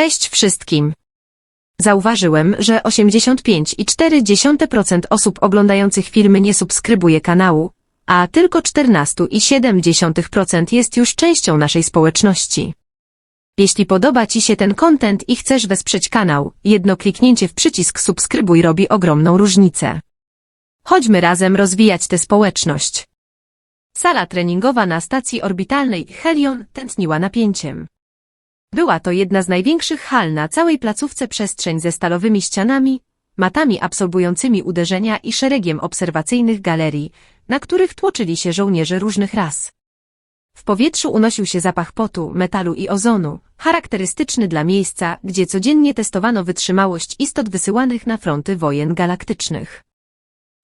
Cześć wszystkim. Zauważyłem, że 85,4% osób oglądających filmy nie subskrybuje kanału, a tylko 14,7% jest już częścią naszej społeczności. Jeśli podoba Ci się ten content i chcesz wesprzeć kanał, jedno kliknięcie w przycisk subskrybuj robi ogromną różnicę. Chodźmy razem rozwijać tę społeczność. Sala treningowa na stacji orbitalnej Helion tętniła napięciem. Była to jedna z największych hal na całej placówce przestrzeń ze stalowymi ścianami, matami absorbującymi uderzenia i szeregiem obserwacyjnych galerii, na których tłoczyli się żołnierze różnych ras. W powietrzu unosił się zapach potu, metalu i ozonu, charakterystyczny dla miejsca, gdzie codziennie testowano wytrzymałość istot wysyłanych na fronty wojen galaktycznych.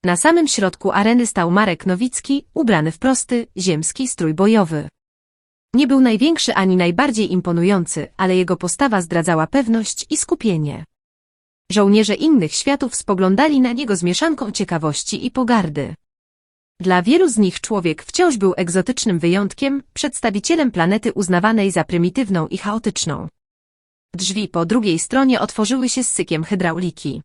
Na samym środku areny stał Marek Nowicki, ubrany w prosty, ziemski strój bojowy. Nie był największy ani najbardziej imponujący, ale jego postawa zdradzała pewność i skupienie. Żołnierze innych światów spoglądali na niego z mieszanką ciekawości i pogardy. Dla wielu z nich człowiek wciąż był egzotycznym wyjątkiem, przedstawicielem planety uznawanej za prymitywną i chaotyczną. Drzwi po drugiej stronie otworzyły się z sykiem hydrauliki.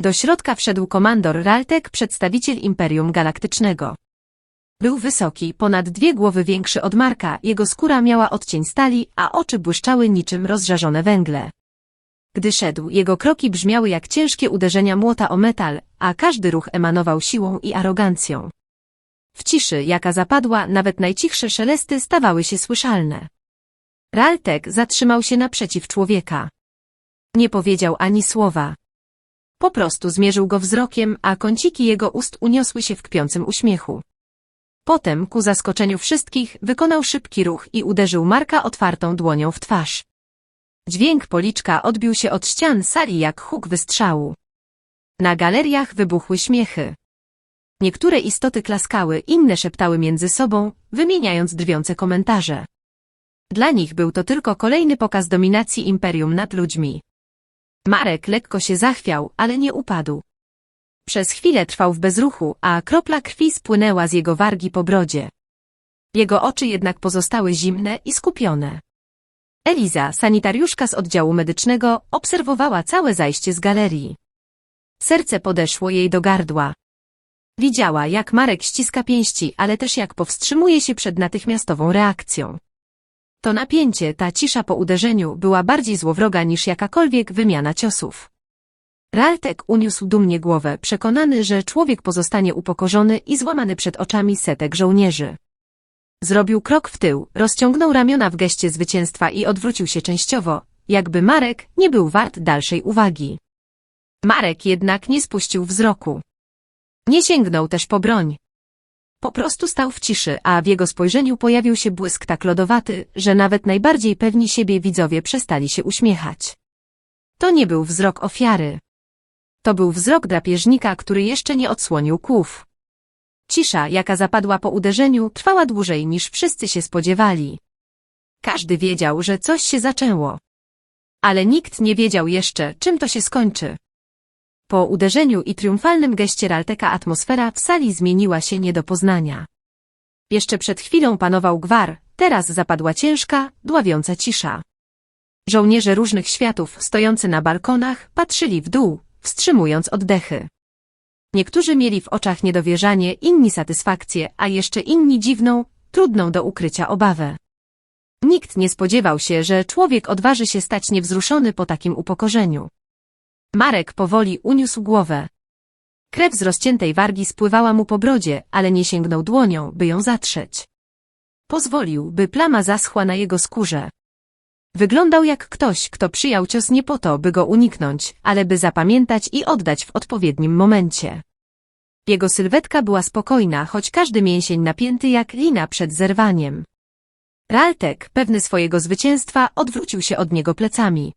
Do środka wszedł komandor Raltek, przedstawiciel Imperium Galaktycznego. Był wysoki, ponad dwie głowy większy od Marka, jego skóra miała odcień stali, a oczy błyszczały niczym rozżarzone węgle. Gdy szedł, jego kroki brzmiały jak ciężkie uderzenia młota o metal, a każdy ruch emanował siłą i arogancją. W ciszy, jaka zapadła, nawet najcichsze szelesty stawały się słyszalne. Raltek zatrzymał się naprzeciw człowieka. Nie powiedział ani słowa. Po prostu zmierzył go wzrokiem, a kąciki jego ust uniosły się w kpiącym uśmiechu. Potem, ku zaskoczeniu wszystkich, wykonał szybki ruch i uderzył Marka otwartą dłonią w twarz. Dźwięk policzka odbił się od ścian sali jak huk wystrzału. Na galeriach wybuchły śmiechy. Niektóre istoty klaskały, inne szeptały między sobą, wymieniając drwiące komentarze. Dla nich był to tylko kolejny pokaz dominacji imperium nad ludźmi. Marek lekko się zachwiał, ale nie upadł. Przez chwilę trwał w bezruchu, a kropla krwi spłynęła z jego wargi po brodzie. Jego oczy jednak pozostały zimne i skupione. Eliza, sanitariuszka z oddziału medycznego, obserwowała całe zajście z galerii. Serce podeszło jej do gardła. Widziała, jak Marek ściska pięści, ale też jak powstrzymuje się przed natychmiastową reakcją. To napięcie, ta cisza po uderzeniu była bardziej złowroga niż jakakolwiek wymiana ciosów. Raltek uniósł dumnie głowę, przekonany, że człowiek pozostanie upokorzony i złamany przed oczami setek żołnierzy. Zrobił krok w tył, rozciągnął ramiona w geście zwycięstwa i odwrócił się częściowo, jakby Marek nie był wart dalszej uwagi. Marek jednak nie spuścił wzroku. Nie sięgnął też po broń. Po prostu stał w ciszy, a w jego spojrzeniu pojawił się błysk tak lodowaty, że nawet najbardziej pewni siebie widzowie przestali się uśmiechać. To nie był wzrok ofiary. To był wzrok drapieżnika, który jeszcze nie odsłonił kłów. Cisza, jaka zapadła po uderzeniu, trwała dłużej niż wszyscy się spodziewali. Każdy wiedział, że coś się zaczęło. Ale nikt nie wiedział jeszcze, czym to się skończy. Po uderzeniu i triumfalnym geście Ralteka atmosfera w sali zmieniła się nie do poznania. Jeszcze przed chwilą panował gwar, teraz zapadła ciężka, dławiąca cisza. Żołnierze różnych światów, stojący na balkonach, patrzyli w dół, wstrzymując oddechy. Niektórzy mieli w oczach niedowierzanie, inni satysfakcję, a jeszcze inni dziwną, trudną do ukrycia obawę. Nikt nie spodziewał się, że człowiek odważy się stać niewzruszony po takim upokorzeniu. Marek powoli uniósł głowę. Krew z rozciętej wargi spływała mu po brodzie, ale nie sięgnął dłonią, by ją zatrzeć. Pozwolił, by plama zaschła na jego skórze. Wyglądał jak ktoś, kto przyjął cios nie po to, by go uniknąć, ale by zapamiętać i oddać w odpowiednim momencie. Jego sylwetka była spokojna, choć każdy mięsień napięty jak lina przed zerwaniem. Raltek, pewny swojego zwycięstwa, odwrócił się od niego plecami.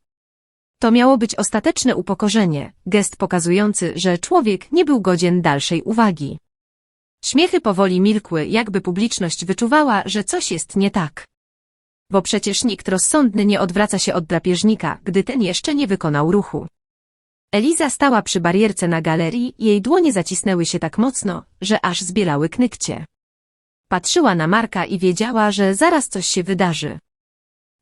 To miało być ostateczne upokorzenie, gest pokazujący, że człowiek nie był godzien dalszej uwagi. Śmiechy powoli milkły, jakby publiczność wyczuwała, że coś jest nie tak. Bo przecież nikt rozsądny nie odwraca się od drapieżnika, gdy ten jeszcze nie wykonał ruchu. Eliza stała przy barierce na galerii, jej dłonie zacisnęły się tak mocno, że aż zbielały knykcie. Patrzyła na Marka i wiedziała, że zaraz coś się wydarzy.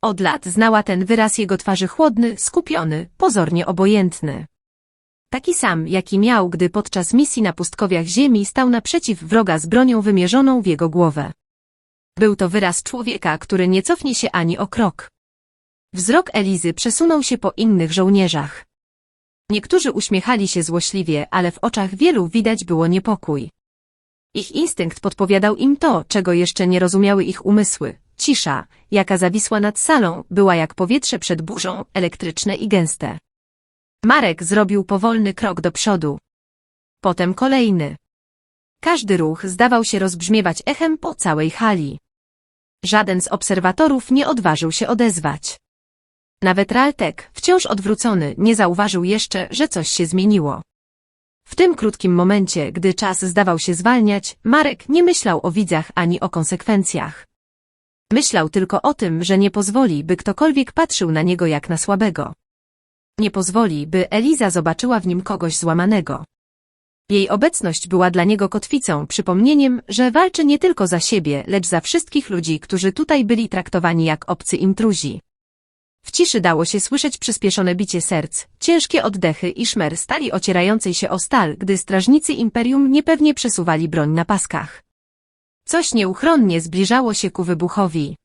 Od lat znała ten wyraz jego twarzy chłodny, skupiony, pozornie obojętny. Taki sam, jaki miał, gdy podczas misji na pustkowiach ziemi stał naprzeciw wroga z bronią wymierzoną w jego głowę. Był to wyraz człowieka, który nie cofnie się ani o krok. Wzrok Elizy przesunął się po innych żołnierzach. Niektórzy uśmiechali się złośliwie, ale w oczach wielu widać było niepokój. Ich instynkt podpowiadał im to, czego jeszcze nie rozumiały ich umysły. Cisza, jaka zawisła nad salą, była jak powietrze przed burzą, elektryczne i gęste. Marek zrobił powolny krok do przodu. Potem kolejny. Każdy ruch zdawał się rozbrzmiewać echem po całej hali. Żaden z obserwatorów nie odważył się odezwać. Nawet Raltek, wciąż odwrócony, nie zauważył jeszcze, że coś się zmieniło. W tym krótkim momencie, gdy czas zdawał się zwalniać, Marek nie myślał o widzach ani o konsekwencjach. Myślał tylko o tym, że nie pozwoli, by ktokolwiek patrzył na niego jak na słabego. Nie pozwoli, by Eliza zobaczyła w nim kogoś złamanego. Jej obecność była dla niego kotwicą, przypomnieniem, że walczy nie tylko za siebie, lecz za wszystkich ludzi, którzy tutaj byli traktowani jak obcy intruzi. W ciszy dało się słyszeć przyspieszone bicie serc, ciężkie oddechy i szmer stali ocierającej się o stal, gdy strażnicy Imperium niepewnie przesuwali broń na paskach. Coś nieuchronnie zbliżało się ku wybuchowi.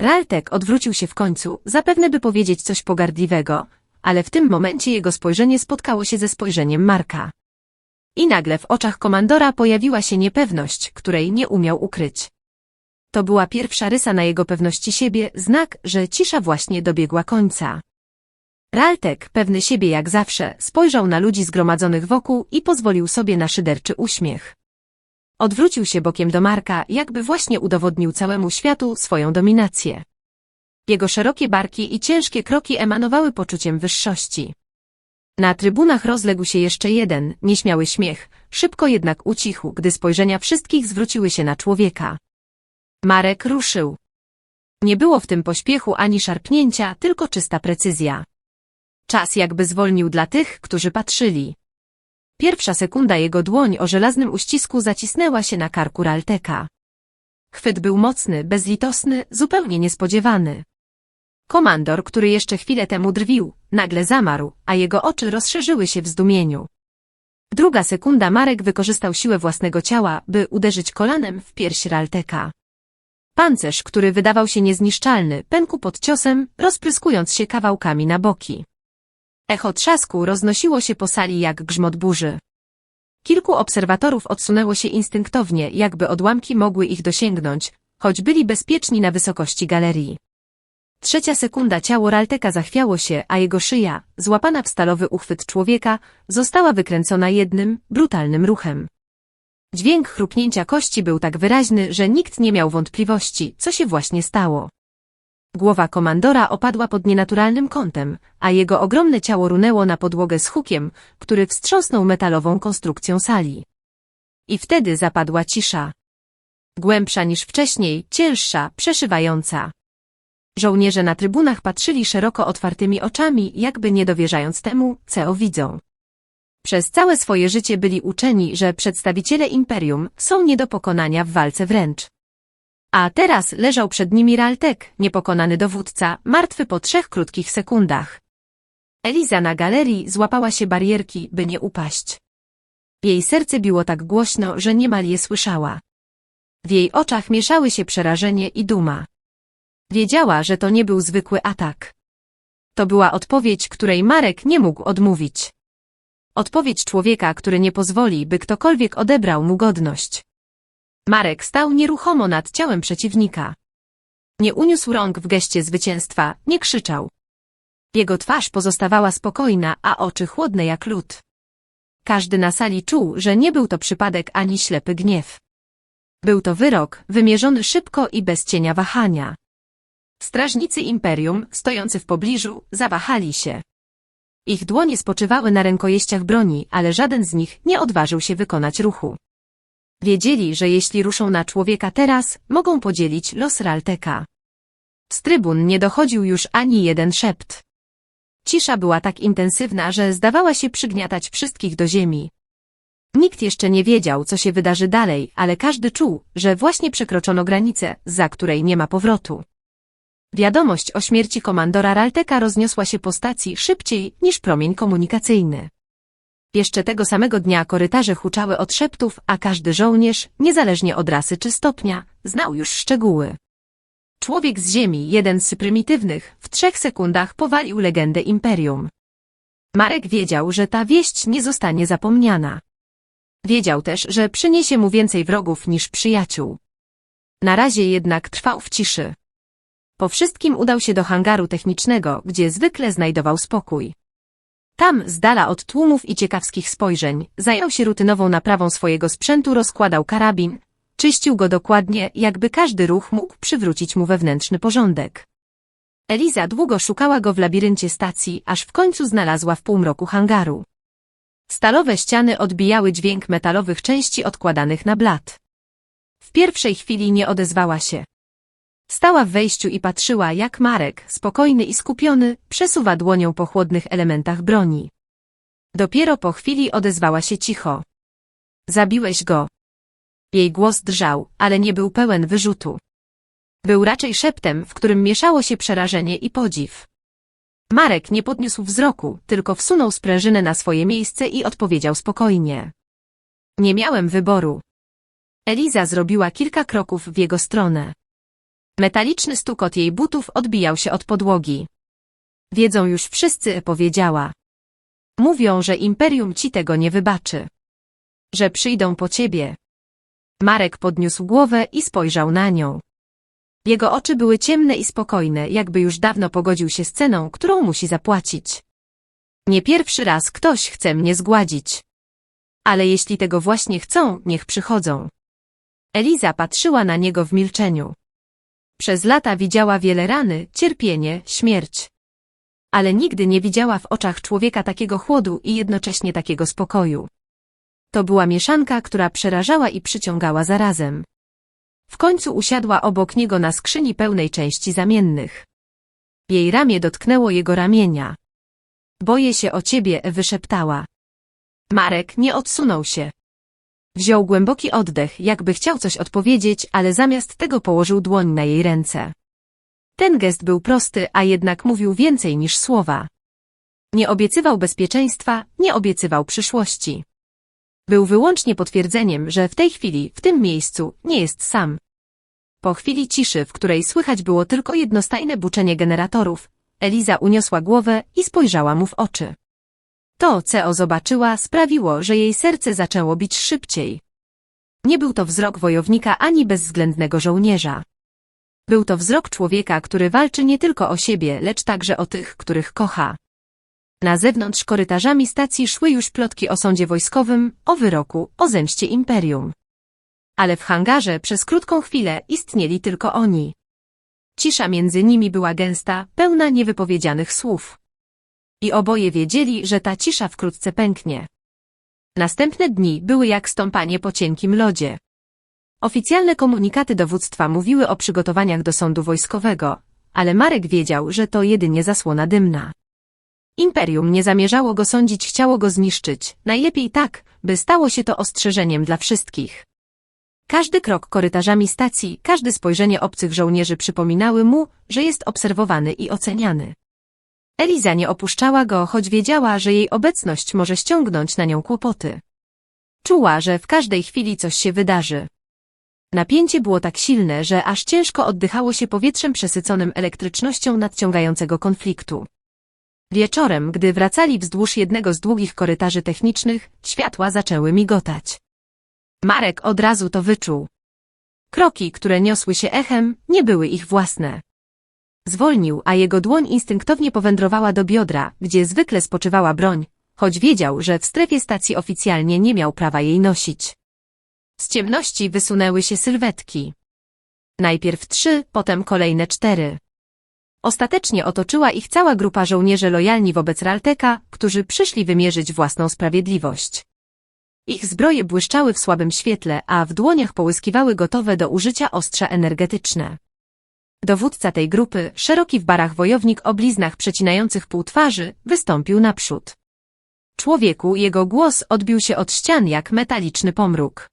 Raltek odwrócił się w końcu, zapewne by powiedzieć coś pogardliwego, ale w tym momencie jego spojrzenie spotkało się ze spojrzeniem Marka. I nagle w oczach komandora pojawiła się niepewność, której nie umiał ukryć. To była pierwsza rysa na jego pewności siebie, znak, że cisza właśnie dobiegła końca. Raltek, pewny siebie jak zawsze, spojrzał na ludzi zgromadzonych wokół i pozwolił sobie na szyderczy uśmiech. Odwrócił się bokiem do Marka, jakby właśnie udowodnił całemu światu swoją dominację. Jego szerokie barki i ciężkie kroki emanowały poczuciem wyższości. Na trybunach rozległ się jeszcze jeden, nieśmiały śmiech, szybko jednak ucichł, gdy spojrzenia wszystkich zwróciły się na człowieka. Marek ruszył. Nie było w tym pośpiechu ani szarpnięcia, tylko czysta precyzja. Czas jakby zwolnił dla tych, którzy patrzyli. Pierwsza sekunda jego dłoń o żelaznym uścisku zacisnęła się na karku Ralteka. Chwyt był mocny, bezlitosny, zupełnie niespodziewany. Komandor, który jeszcze chwilę temu drwił, nagle zamarł, a jego oczy rozszerzyły się w zdumieniu. Druga sekunda Marek wykorzystał siłę własnego ciała, by uderzyć kolanem w pierś Ralteka. Pancerz, który wydawał się niezniszczalny, pękł pod ciosem, rozpryskując się kawałkami na boki. Echo trzasku roznosiło się po sali jak grzmot burzy. Kilku obserwatorów odsunęło się instynktownie, jakby odłamki mogły ich dosięgnąć, choć byli bezpieczni na wysokości galerii. Trzecia sekunda ciało Ralteka zachwiało się, a jego szyja, złapana w stalowy uchwyt człowieka, została wykręcona jednym, brutalnym ruchem. Dźwięk chrupnięcia kości był tak wyraźny, że nikt nie miał wątpliwości, co się właśnie stało. Głowa komandora opadła pod nienaturalnym kątem, a jego ogromne ciało runęło na podłogę z hukiem, który wstrząsnął metalową konstrukcją sali. I wtedy zapadła cisza. Głębsza niż wcześniej, cięższa, przeszywająca. Żołnierze na trybunach patrzyli szeroko otwartymi oczami, jakby nie dowierzając temu, co widzą. Przez całe swoje życie byli uczeni, że przedstawiciele imperium są nie do pokonania w walce wręcz. A teraz leżał przed nimi Raltek, niepokonany dowódca, martwy po trzech krótkich sekundach. Eliza na galerii złapała się barierki, by nie upaść. Jej serce biło tak głośno, że niemal je słyszała. W jej oczach mieszały się przerażenie i duma. Wiedziała, że to nie był zwykły atak. To była odpowiedź, której Marek nie mógł odmówić. Odpowiedź człowieka, który nie pozwoli, by ktokolwiek odebrał mu godność. Marek stał nieruchomo nad ciałem przeciwnika. Nie uniósł rąk w geście zwycięstwa, nie krzyczał. Jego twarz pozostawała spokojna, a oczy chłodne jak lód. Każdy na sali czuł, że nie był to przypadek ani ślepy gniew. Był to wyrok, wymierzony szybko i bez cienia wahania. Strażnicy imperium, stojący w pobliżu, zawahali się. Ich dłonie spoczywały na rękojeściach broni, ale żaden z nich nie odważył się wykonać ruchu. Wiedzieli, że jeśli ruszą na człowieka teraz, mogą podzielić los Ralteka. Z trybun nie dochodził już ani jeden szept. Cisza była tak intensywna, że zdawała się przygniatać wszystkich do ziemi. Nikt jeszcze nie wiedział, co się wydarzy dalej, ale każdy czuł, że właśnie przekroczono granicę, za której nie ma powrotu. Wiadomość o śmierci komandora Ralteka rozniosła się po stacji szybciej niż promień komunikacyjny. Jeszcze tego samego dnia korytarze huczały od szeptów, a każdy żołnierz, niezależnie od rasy czy stopnia, znał już szczegóły. Człowiek z ziemi, jeden z prymitywnych, w trzech sekundach powalił legendę Imperium. Marek wiedział, że ta wieść nie zostanie zapomniana. Wiedział też, że przyniesie mu więcej wrogów niż przyjaciół. Na razie jednak trwał w ciszy. Po wszystkim udał się do hangaru technicznego, gdzie zwykle znajdował spokój. Tam, z dala od tłumów i ciekawskich spojrzeń, zajął się rutynową naprawą swojego sprzętu, rozkładał karabin, czyścił go dokładnie, jakby każdy ruch mógł przywrócić mu wewnętrzny porządek. Eliza długo szukała go w labiryncie stacji, aż w końcu znalazła w półmroku hangaru. Stalowe ściany odbijały dźwięk metalowych części odkładanych na blat. W pierwszej chwili nie odezwała się. Stała w wejściu i patrzyła, jak Marek, spokojny i skupiony, przesuwa dłonią po chłodnych elementach broni. Dopiero po chwili odezwała się cicho. Zabiłeś go. Jej głos drżał, ale nie był pełen wyrzutu. Był raczej szeptem, w którym mieszało się przerażenie i podziw. Marek nie podniósł wzroku, tylko wsunął sprężynę na swoje miejsce i odpowiedział spokojnie. Nie miałem wyboru. Eliza zrobiła kilka kroków w jego stronę. Metaliczny stukot jej butów odbijał się od podłogi. Wiedzą już wszyscy, powiedziała. Mówią, że imperium ci tego nie wybaczy. Że przyjdą po ciebie. Marek podniósł głowę i spojrzał na nią. Jego oczy były ciemne i spokojne, jakby już dawno pogodził się z ceną, którą musi zapłacić. Nie pierwszy raz ktoś chce mnie zgładzić. Ale jeśli tego właśnie chcą, niech przychodzą. Eliza patrzyła na niego w milczeniu. Przez lata widziała wiele rany, cierpienie, śmierć. Ale nigdy nie widziała w oczach człowieka takiego chłodu i jednocześnie takiego spokoju. To była mieszanka, która przerażała i przyciągała zarazem. W końcu usiadła obok niego na skrzyni pełnej części zamiennych. Jej ramię dotknęło jego ramienia. Boję się o ciebie, wyszeptała. Marek nie odsunął się. Wziął głęboki oddech, jakby chciał coś odpowiedzieć, ale zamiast tego położył dłoń na jej ręce. Ten gest był prosty, a jednak mówił więcej niż słowa. Nie obiecywał bezpieczeństwa, nie obiecywał przyszłości. Był wyłącznie potwierdzeniem, że w tej chwili, w tym miejscu, nie jest sam. Po chwili ciszy, w której słychać było tylko jednostajne buczenie generatorów, Eliza uniosła głowę i spojrzała mu w oczy. To, co zobaczyła, sprawiło, że jej serce zaczęło bić szybciej. Nie był to wzrok wojownika ani bezwzględnego żołnierza. Był to wzrok człowieka, który walczy nie tylko o siebie, lecz także o tych, których kocha. Na zewnątrz korytarzami stacji szły już plotki o sądzie wojskowym, o wyroku, o zemście imperium. Ale w hangarze przez krótką chwilę istnieli tylko oni. Cisza między nimi była gęsta, pełna niewypowiedzianych słów. I oboje wiedzieli, że ta cisza wkrótce pęknie. Następne dni były jak stąpanie po cienkim lodzie. Oficjalne komunikaty dowództwa mówiły o przygotowaniach do sądu wojskowego, ale Marek wiedział, że to jedynie zasłona dymna. Imperium nie zamierzało go sądzić, chciało go zniszczyć, najlepiej tak, by stało się to ostrzeżeniem dla wszystkich. Każdy krok korytarzami stacji, każde spojrzenie obcych żołnierzy przypominały mu, że jest obserwowany i oceniany. Eliza nie opuszczała go, choć wiedziała, że jej obecność może ściągnąć na nią kłopoty. Czuła, że w każdej chwili coś się wydarzy. Napięcie było tak silne, że aż ciężko oddychało się powietrzem przesyconym elektrycznością nadciągającego konfliktu. Wieczorem, gdy wracali wzdłuż jednego z długich korytarzy technicznych, światła zaczęły migotać. Marek od razu to wyczuł. Kroki, które niosły się echem, nie były ich własne. Zwolnił, a jego dłoń instynktownie powędrowała do biodra, gdzie zwykle spoczywała broń, choć wiedział, że w strefie stacji oficjalnie nie miał prawa jej nosić. Z ciemności wysunęły się sylwetki. Najpierw trzy, potem kolejne cztery. Ostatecznie otoczyła ich cała grupa żołnierzy lojalni wobec Ralteka, którzy przyszli wymierzyć własną sprawiedliwość. Ich zbroje błyszczały w słabym świetle, a w dłoniach połyskiwały gotowe do użycia ostrza energetyczne. Dowódca tej grupy, szeroki w barach wojownik o bliznach przecinających pół twarzy, wystąpił naprzód. Człowieku, jego głos odbił się od ścian jak metaliczny pomruk.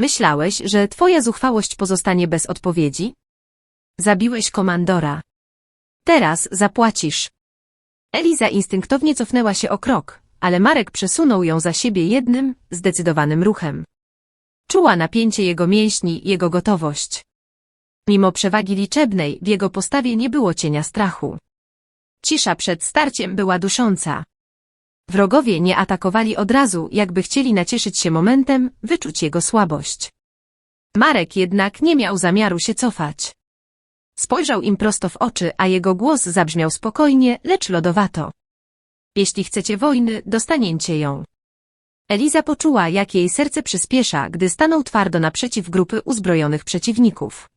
Myślałeś, że twoja zuchwałość pozostanie bez odpowiedzi? Zabiłeś komandora. Teraz zapłacisz. Eliza instynktownie cofnęła się o krok, ale Marek przesunął ją za siebie jednym, zdecydowanym ruchem. Czuła napięcie jego mięśni, jego gotowość. Mimo przewagi liczebnej, w jego postawie nie było cienia strachu. Cisza przed starciem była dusząca. Wrogowie nie atakowali od razu, jakby chcieli nacieszyć się momentem, wyczuć jego słabość. Marek jednak nie miał zamiaru się cofać. Spojrzał im prosto w oczy, a jego głos zabrzmiał spokojnie, lecz lodowato. Jeśli chcecie wojny, dostaniecie ją. Eliza poczuła, jak jej serce przyspiesza, gdy stanął twardo naprzeciw grupy uzbrojonych przeciwników.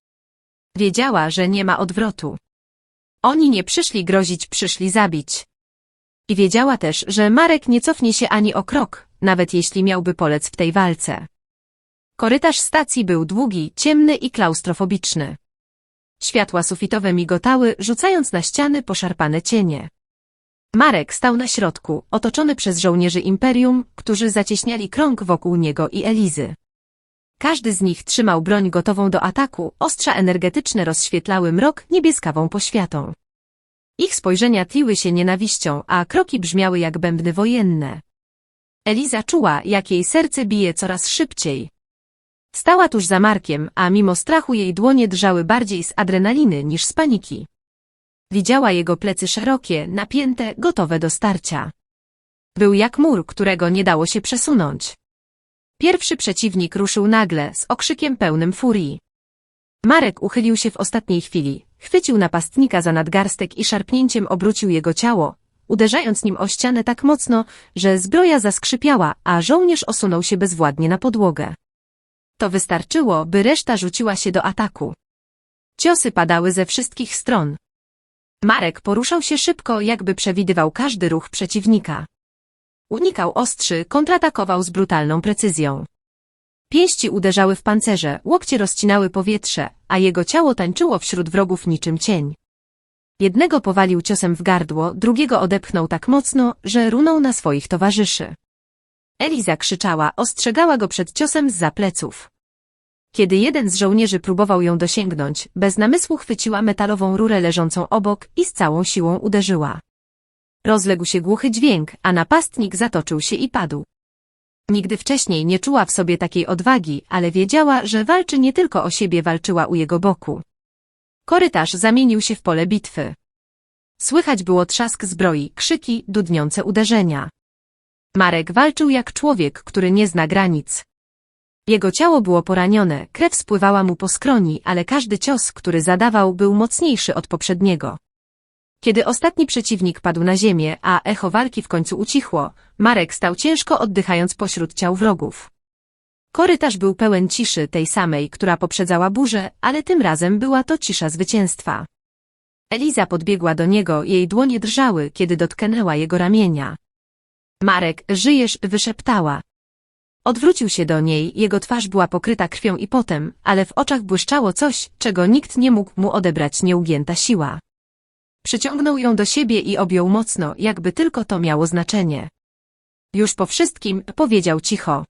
Wiedziała, że nie ma odwrotu. Oni nie przyszli grozić, przyszli zabić. I wiedziała też, że Marek nie cofnie się ani o krok, nawet jeśli miałby polec w tej walce. Korytarz stacji był długi, ciemny i klaustrofobiczny. Światła sufitowe migotały, rzucając na ściany poszarpane cienie. Marek stał na środku, otoczony przez żołnierzy Imperium, którzy zacieśniali krąg wokół niego i Elizy. Każdy z nich trzymał broń gotową do ataku, ostrza energetyczne rozświetlały mrok niebieskawą poświatą. Ich spojrzenia tliły się nienawiścią, a kroki brzmiały jak bębny wojenne. Eliza czuła, jak jej serce bije coraz szybciej. Stała tuż za Markiem, a mimo strachu jej dłonie drżały bardziej z adrenaliny niż z paniki. Widziała jego plecy szerokie, napięte, gotowe do starcia. Był jak mur, którego nie dało się przesunąć. Pierwszy przeciwnik ruszył nagle, z okrzykiem pełnym furii. Marek uchylił się w ostatniej chwili, chwycił napastnika za nadgarstek i szarpnięciem obrócił jego ciało, uderzając nim o ścianę tak mocno, że zbroja zaskrzypiała, a żołnierz osunął się bezwładnie na podłogę. To wystarczyło, by reszta rzuciła się do ataku. Ciosy padały ze wszystkich stron. Marek poruszał się szybko, jakby przewidywał każdy ruch przeciwnika. Unikał ostrzy, kontratakował z brutalną precyzją. Pięści uderzały w pancerze, łokcie rozcinały powietrze, a jego ciało tańczyło wśród wrogów niczym cień. Jednego powalił ciosem w gardło, drugiego odepchnął tak mocno, że runął na swoich towarzyszy. Eliza krzyczała, ostrzegała go przed ciosem z zapleców. Kiedy jeden z żołnierzy próbował ją dosięgnąć, bez namysłu chwyciła metalową rurę leżącą obok i z całą siłą uderzyła. Rozległ się głuchy dźwięk, a napastnik zatoczył się i padł. Nigdy wcześniej nie czuła w sobie takiej odwagi, ale wiedziała, że walczy nie tylko o siebie, walczyła u jego boku. Korytarz zamienił się w pole bitwy. Słychać było trzask zbroi, krzyki, dudniące uderzenia. Marek walczył jak człowiek, który nie zna granic. Jego ciało było poranione, krew spływała mu po skroni, ale każdy cios, który zadawał, był mocniejszy od poprzedniego. Kiedy ostatni przeciwnik padł na ziemię, a echo walki w końcu ucichło, Marek stał ciężko oddychając pośród ciał wrogów. Korytarz był pełen ciszy tej samej, która poprzedzała burzę, ale tym razem była to cisza zwycięstwa. Eliza podbiegła do niego, jej dłonie drżały, kiedy dotknęła jego ramienia. Marek, żyjesz, wyszeptała. Odwrócił się do niej, jego twarz była pokryta krwią i potem, ale w oczach błyszczało coś, czego nikt nie mógł mu odebrać nieugięta siła. Przyciągnął ją do siebie i objął mocno, jakby tylko to miało znaczenie. Już po wszystkim, powiedział cicho.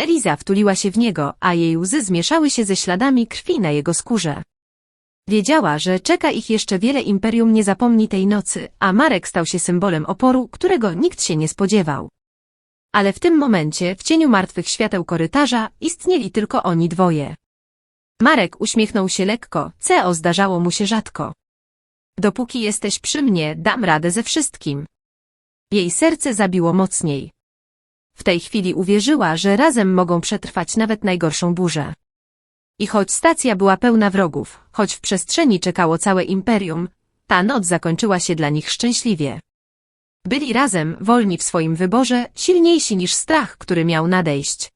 Eliza wtuliła się w niego, a jej łzy zmieszały się ze śladami krwi na jego skórze. Wiedziała, że czeka ich jeszcze wiele imperium nie zapomni tej nocy, a Marek stał się symbolem oporu, którego nikt się nie spodziewał. Ale w tym momencie, w cieniu martwych świateł korytarza, istnieli tylko oni dwoje. Marek uśmiechnął się lekko, CEO zdarzało mu się rzadko. Dopóki jesteś przy mnie, dam radę ze wszystkim. Jej serce zabiło mocniej. W tej chwili uwierzyła, że razem mogą przetrwać nawet najgorszą burzę. I choć stacja była pełna wrogów, choć w przestrzeni czekało całe imperium, ta noc zakończyła się dla nich szczęśliwie. Byli razem, wolni w swoim wyborze, silniejsi niż strach, który miał nadejść.